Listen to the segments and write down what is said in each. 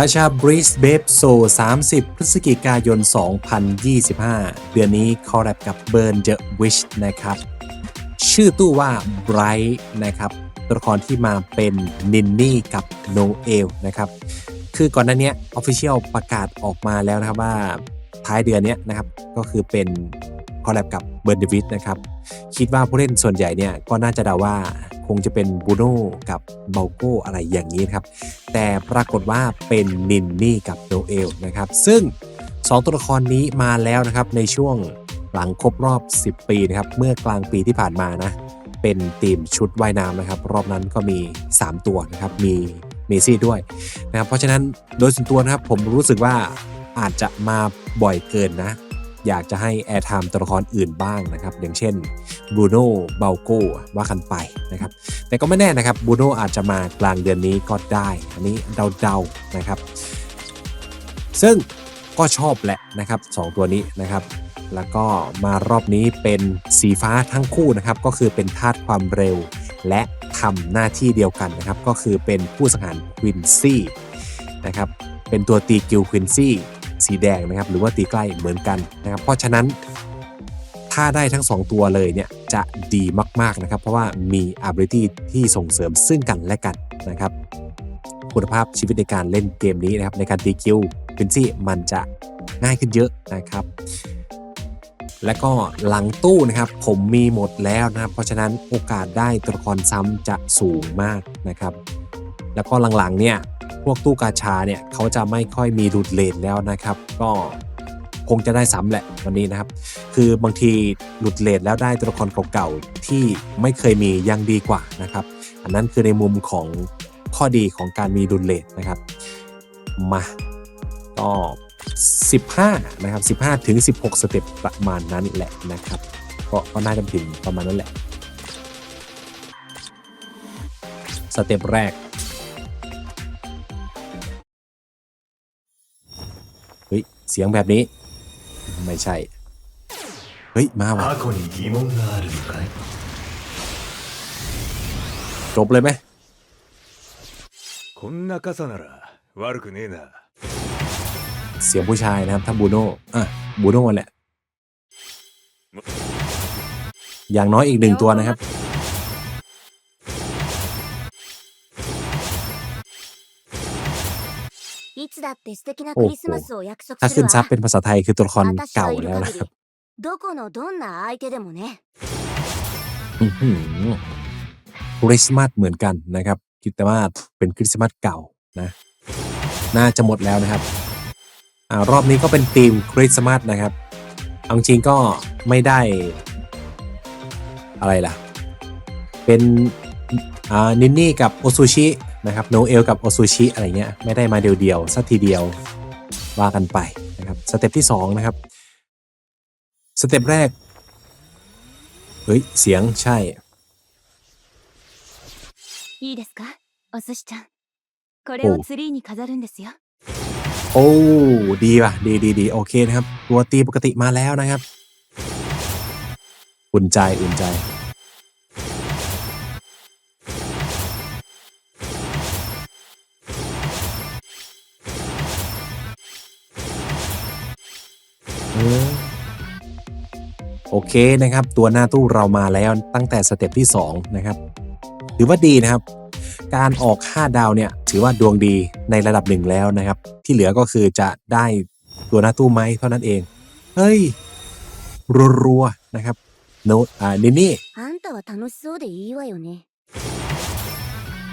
กาชาบริสเบฟโซ 30 พฤศจิกายน 2025 เดือนนี้คอลแลบกับเบิร์นเดอะวิชนะครับ ชื่อตู้ว่า Bright นะครับ ตัวละครที่มาเป็นนินนี่กับโนเอลนะครับ คือก่อนหน้านี้ Official ประกาศออกมาแล้วนะครับว่าท้ายเดือนนี้นะครับ ก็คือเป็นคอลแลบกับเบิร์นเดวิชนะครับ คิดว่าผู้เล่นส่วนใหญ่เนี่ยก็น่าจะเดาว่า คงจะเป็นบูโน่กับเบลโกอะไรอย่างนี้นครับ แต่ปรากฏว่าเป็นนินนี่กับโนเอลนะครับ ซึ่ง 2 ตัวละครนี้มาแล้วนะครับในช่วงหลังครบรอบ 10 ปีนะครับ เมื่อกลางปีที่ผ่านมานะ เป็นทีมชุดว่ายน้ำนะครับ รอบนั้นก็มี 3 ตัวนะครับ มีเมซี่ด้วยนะครับ เพราะฉะนั้นโดยส่วนตัวนะครับผมรู้สึกว่าอาจจะมาบ่อยเกินนะ อยากจะให้แอร์ไทม์ตัวละครอื่นบ้างนะครับ อย่างเช่นบูโน่เบลโก้ว่ากันไปนะครับ แต่ก็ไม่แน่นะครับบูโน่อาจจะมากลางเดือนนี้ก็ได้ อันนี้เดาๆนะครับ ซึ่งก็ชอบแหละนะครับสองตัวนี้นะครับ แล้วก็มารอบนี้เป็นสีฟ้าทั้งคู่นะครับ ก็คือเป็นธาตุความเร็ว และทำหน้าที่เดียวกันนะครับ ก็คือเป็นผู้สังหารควินซี่นะครับ เป็นตัวตีกิลควินซี่ สีแดงนะครับ หรือว่าตีใกล้เหมือนกันนะครับ เพราะฉะนั้นถ้าได้ทั้ง 2 ตัวเลยเนี่ยจะดีมาก ๆ นะครับ เพราะว่ามี ability ที่ส่งเสริมซึ่งกันและกันนะครับ คุณภาพชีวิตในการเล่นเกมนี้นะครับ ในการตีคิวพินซี่มันจะง่ายขึ้นเยอะนะครับ และก็หลังตู้นะครับผมมีหมดแล้วนะครับ เพราะฉะนั้นโอกาสได้ตัวละครซ้ำจะสูงมากนะครับ แล้วก็หลังๆเนี่ยพวกตู้กาชาเนี่ยเขาจะไม่ค่อยมีหลุดเลนแล้วนะครับ ก็คงจะได้ซ้ำแหละวันนี้นะครับ คือบางทีหลุดเลนแล้วได้ตัวละครเก่าๆที่ไม่เคยมียังดีกว่านะครับ อันนั้นคือในมุมของข้อดีของการมีดุลเลทนะครับ มาก็15 นะครับ 15 ถึง 16 สเต็ปประมาณนั้นแหละนะครับ ก็ก็น่าจะถึงประมาณนั้นแหละ สเต็ปแรก เสียงแบบนี้ ไม่ใช่ เฮ้ย มาว่ะจบเลยไหมเสียงผู้ชายนะครับท่านบูโน่อะบูโน่แหละ อย่างน้อยอีกหนึ่งตัวนะครับ โอ้โหถ้าขึ้นซับเป็นภาษาไทยคือตัวละครเก่าแล้วนะครับคริสต์มาสเหมือนกันนะครับคิดแต่ว่าเป็นคริสต์มาสเก่านะน่าจะหมดแล้วนะครับอ่ารอบนี้ก็เป็นธีมคริสต์มาสนะครับเอาจริงก็ไม่ได้ อะไรล่ะ เป็นอ่านินนี่กับโอซูชิ นะครับโนเอลกับโอซูชิอะไรเงี้ยไม่ได้มาเดียวๆสักทีเดียวว่ากันไปนะครับสเต็ปที่2นะครับสเต็ปแรกเฮ้ยเสียงใช่โอ้โอ้ดีป่ะดีดีดีโอเคนะครับ ตัวตีปกติมาแล้วนะครับ อุ่นใจอุ่นใจ โอเคนะครับ ตัวหน้าตู้เรามาแล้วตั้งแต่สเต็ปที่2นะครับถือว่าดีนะครับ การออก 5 ดาวเนี่ยถือว่าดวงดีในระดับหนึ่งแล้วนะครับ ที่เหลือก็คือจะได้ตัวหน้าตู้ไหมเท่านั้นเอง เฮ้ยรัวๆนะครับโนอ่านินี่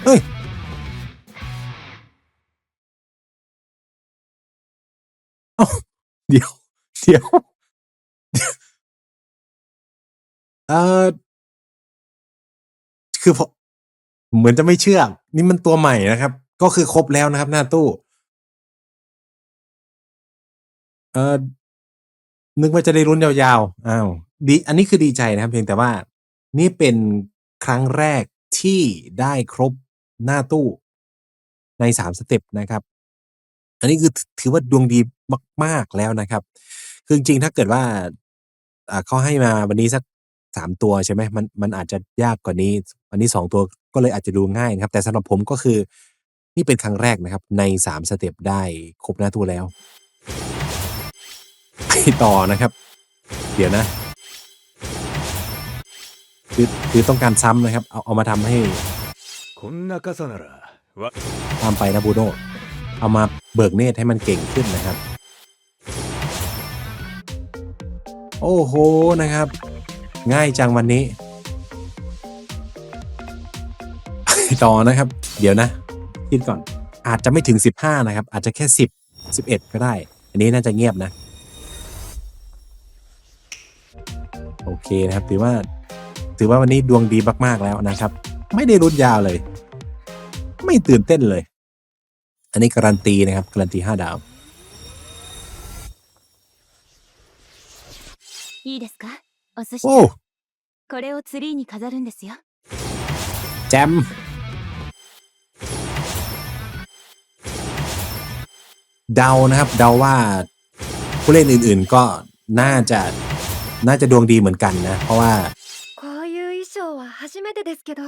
เฮ้ยเดี๋ยว เดี๋ยว เออคือผมเหมือนจะไม่เชื่อ นี่มันตัวใหม่นะครับ ก็คือครบแล้วนะครับ หน้าตู้ เออ นึกว่าจะได้รุ่นยาว ๆ อ้าว ดี อันนี้คือดีใจนะครับ เพียงแต่ว่านี่เป็นครั้งแรกที่ได้ครบหน้าตู้ในสามสเต็ปนะครับ อันนี้คือถือว่าดวงดีมาก ๆ แล้วนะครับ คือจริง ๆ ถ้าเกิดว่า อ่า เขาให้มาวันนี้สัก สามตัวใช่ไหมมันมันอาจจะยากกว่านี้ อันนี้สองตัวก็เลยอาจจะดูง่ายครับ แต่สำหรับผมก็คือ นี่เป็นครั้งแรกนะครับ ในสามสเต็ปได้ครบหน้าตัวแล้วไปต่อนะครับ เดี๋ยวนะคือคือต้องการซ้ำนะครับ เอาเอามาทำให้ตามไปนะบูโดเอามาเบิกเนตให้มันเก่งขึ้นนะครับ โอ้โหนะครับ ง่ายจังวันนี้ ไปต่อนะครับ เดี๋ยวนะคิดก่อน อาจจะไม่ถึง 15 นะครับ อาจจะแค่ 10 11 ก็ได้ อันนี้น่าจะเงียบนะ โอเคนะครับ ถือว่า ถือว่าวันนี้ดวงดีมากๆแล้วนะครับ ไม่ได้รุดยาวเลย ไม่ตื่นเต้นเลย อันนี้การันตีนะครับ การันตี 5 ดาว いいですか お寿司ち โอ้ ゃんこれをツリーに飾るんですよ แจม เดานะครับ เดาว่าผู้เล่นอื่นๆก็น่าจะน่าจะดวงดีเหมือนกันนะ เพราะว่า こういう衣装は初めてですけど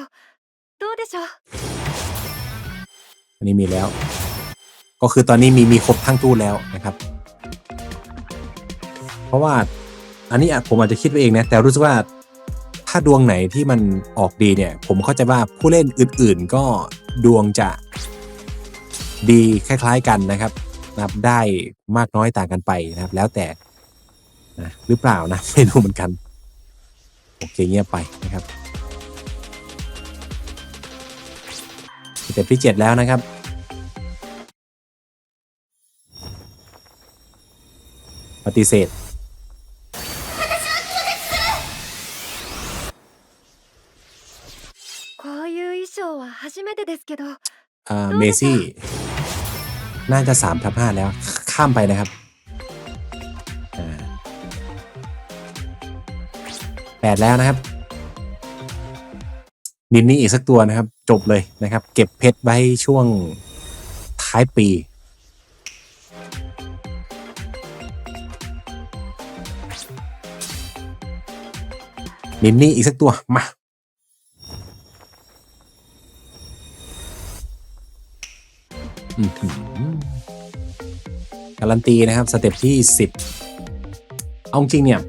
どうでしょう อันนี้มีแล้ว ก็คือตอนนี้มีมีครบทั้งตู้แล้วนะครับ เพราะว่า อันนี้ผมอาจจะคิดไปเองนะแต่รู้สึกว่าถ้าดวงไหนที่มันออกดีเนี่ย ผมเข้าใจว่าผู้เล่นอื่นๆก็ดวงจะดีคล้าย ๆกันนะครับนะครับได้มากน้อยต่างกันไปนะครับ แล้วแต่นะหรือเปล่านะไม่รู้เหมือนกัน โอเคเงียบไปนะครับสเต็ปที่เจ็ดแล้วนะครับปฏิเสธ 初めてですけど อ่าเมซี่ น่าจะสามทับห้าแล้ว ข้ามไปนะครับอ่าแปดแล้วนะครับ นินนี่อีกสักตัวนะครับ จบเลยนะครับ เก็บเพชรไว้ช่วงท้ายปี นินนี่อีกสักตัว มา การันตีนะครับ สเต็ปที่ 10 เอาจริงเนี่ย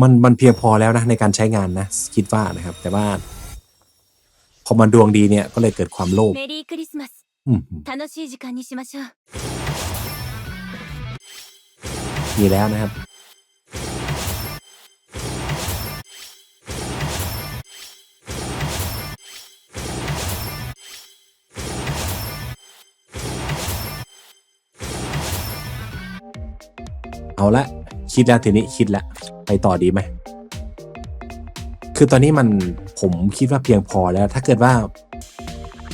มันมันเพียงพอแล้วนะในการใช้งานนะ คิดว่านะครับ แต่ว่า พอมันดวงดีเนี่ย ก็เลยเกิดความโลภมีแล้วนะครับ เอาละคิดแล้วทีนี้คิดแล้วไปต่อดีไหม คือตอนนี้มันผมคิดว่าเพียงพอแล้ว ถ้าเกิดว่า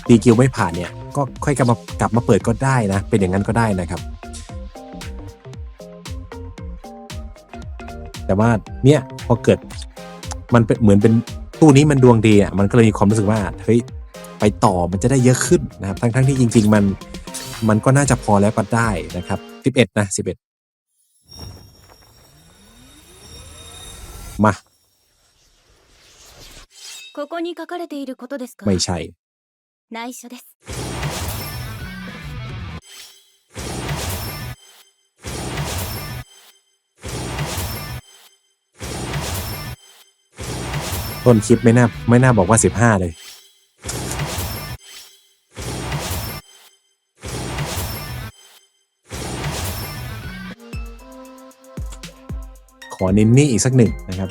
ดีกิวไม่ผ่านเนี่ย ก็ค่อยกลับมากลับมาเปิดก็ได้นะ เป็นอย่างนั้นก็ได้นะครับ แต่ว่าเนี่ยพอเกิดมันเป็นเหมือนเป็นตู้นี้มันดวงดีอะมันก็เลยมีความรู้สึกว่าเฮ้ยไปต่อมันจะได้เยอะขึ้นนะครับ ทั้งทั้งที่จริง ๆ มันมันก็น่าจะพอแล้วก็ได้นะครับ 11 นะ 11 มา ここに書かれていることですか ไม่ใช่ 内緒です ต้นคลิปไม่น่าไม่น่าบอกว่า 15 เลย ขอนินนี่อีกสักหนึ่งนะครับ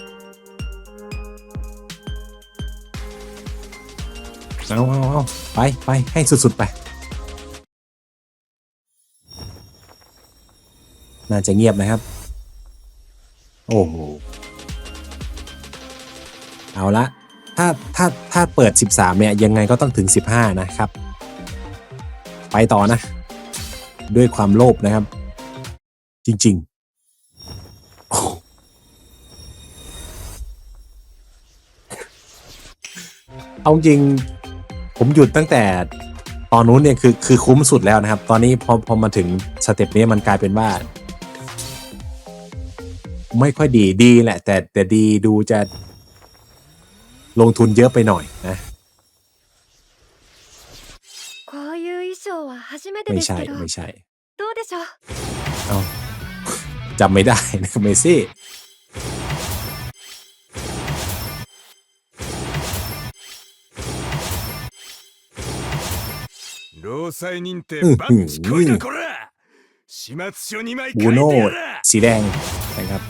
เอาเอาเอาไปไปให้สุด ๆ ไป น่าจะเงียบนะครับ โอ้โห เอาละ ถ้า ถ้า ถ้าเปิด 13 เนี่ย ยังไงก็ต้องถึง 15 นะครับ ไปต่อนะ ด้วยความโลภนะครับ จริง ๆ เอาจริง ผมหยุดตั้งแต่ตอนนู้นเนี่ยคือคือคุ้มสุดแล้วนะครับ ตอนนี้พอพอมาถึงสเต็ปนี้มันกลายเป็นว่า ไม่ค่อยดีดีแหละ แต่แต่ดีดูจะลงทุนเยอะไปหน่อยนะไม่ใช่ไม่ใช่เอาจำไม่ได้นะเมซี่ 労災認定うんバッチこいうんだこら始末書2枚書 บู い โน่ てやら สีแดงนะครับ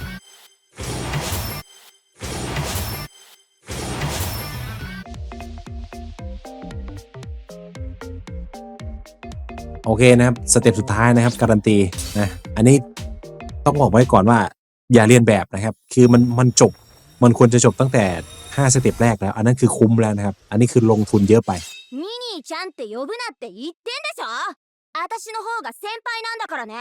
โอเคนะครับ สเต็ปสุดท้ายนะครับ การันตีนะ อันนี้ต้องบอกไว้ก่อนว่า อย่าเรียนแบบนะครับ คือมันมันจบ มันควรจะจบตั้งแต่ 5 สเต็ปแรกแล้ว อันนั้นคือคุ้มแล้วนะครับ อันนี้คือลงทุนเยอะไป ミニーちゃんって呼ぶなって言ってんでしょ私の方が先輩なんだからね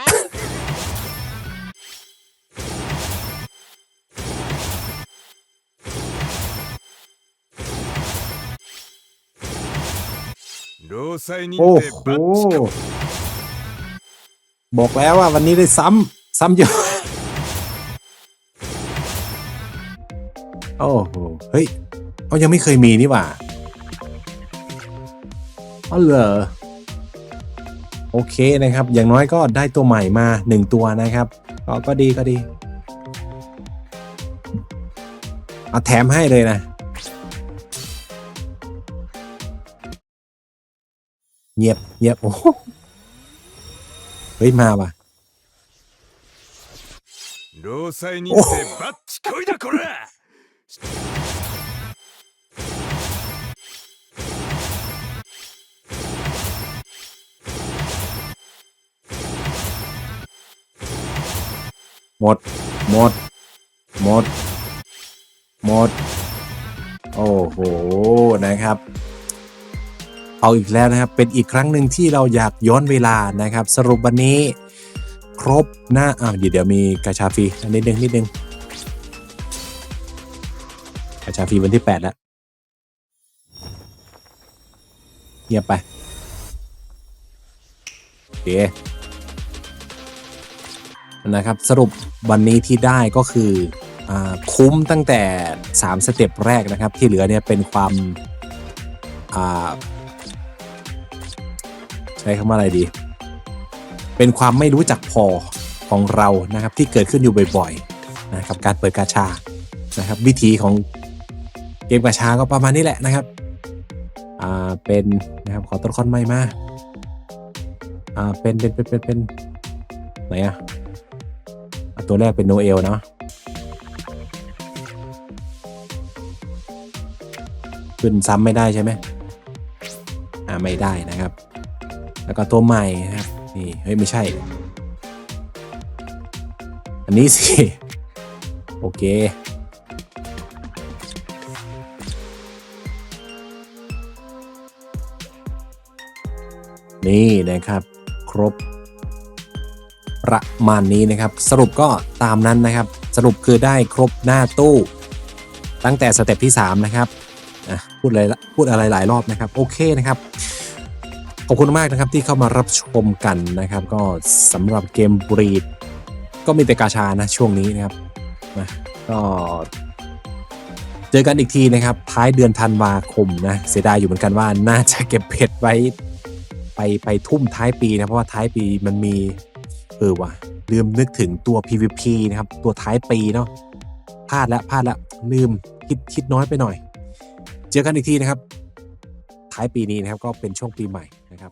労災認 โอ้ 定 โห バッチこ บอกแล้วว่าวันนี้ได้ซ้ำ ซ้ำเยอะ โอ้โห เฮ้ยเขายังไม่เคยมีนี่หว่า อ๋อเหรอ โอเคนะครับ อย่างน้อยก็ได้ตัวใหม่มาหนึ่งตัวนะครับ ก็ก็ดีก็ดี เอาแถมให้เลยนะ เงียบเงียบ โอ้โหเฮ้ย มาว่ะ 労災認定バッチこいだこら หมด หมด หมด หมด โอ้โห นะครับ เอาอีกแล้วนะครับ เป็นอีกครั้งหนึ่งที่เราอยากย้อนเวลานะครับ สรุปวันนี้ ครบหน้าอ้าวเดี๋ยวเดี๋ยวมีกาชาฟรีนนิดนึงนิดนึงกาชาฟรีวันที่ 8 แล้วเงียบไปโอเค นะครับ สรุปวันนี้ที่ได้ก็คืออคุ้มตั้งแต่ 3 สเต็ปแรกนะครับ ที่เหลือเนี่ยเป็นความใช้คำว่าอะไรดี เป็นความไม่รู้จักพอของเรานะครับที่เกิดขึ้นอยู่บ่อยๆนะครับการเปิดกาชานะครับ วิธีของเกมกาชาก็ประมาณนี้แหละนะครับอ่าเป็นนะครับขอตัวละครใหม่มาอ่าเป็นเป็นเป็นเป็นเป็นไหนอะ ตัวแรกเป็นโนเอลเนาะขึ้นซ้ำไม่ได้ใช่ไหมอ่าไม่ได้นะครับ แล้วก็ตัวใหม่นะครับนี่เฮ้ยไม่ใช่ อันนี้สิ โอเคนี่นะครับ ครบ ประมาณนี้นะครับ สรุปก็ตามนั้นนะครับ สรุปคือได้ครบหน้าตู้ ตั้งแต่สเต็ปที่ 3 นะครับพูดอะไรพูดอะไรหลายรอบนะครับ โอเคนะครับขอบคุณมากนะครับที่เข้ามารับชมกันนะครับ ก็สำหรับเกมบรีด ก็มีแต่กาชานะช่วงนี้นะครับนะก็เจอกันอีกทีนะครับ ท้ายเดือนธันวาคมนะเสียดายอยู่เหมือนกันว่าน่าจะเก็บเพชรไว้ ไปไปทุ่มท้ายปีนะเพราะว่าท้ายปีมันมี เออว่ะลืมนึกถึงตัว PVP นะครับ ตัวท้ายปีเนาะพลาดละพลาดละลืมคิดคิดน้อยไปหน่อย เจอกันอีกทีนะครับ ท้ายปีนี้นะครับก็เป็นช่วงปีใหม่นะครับ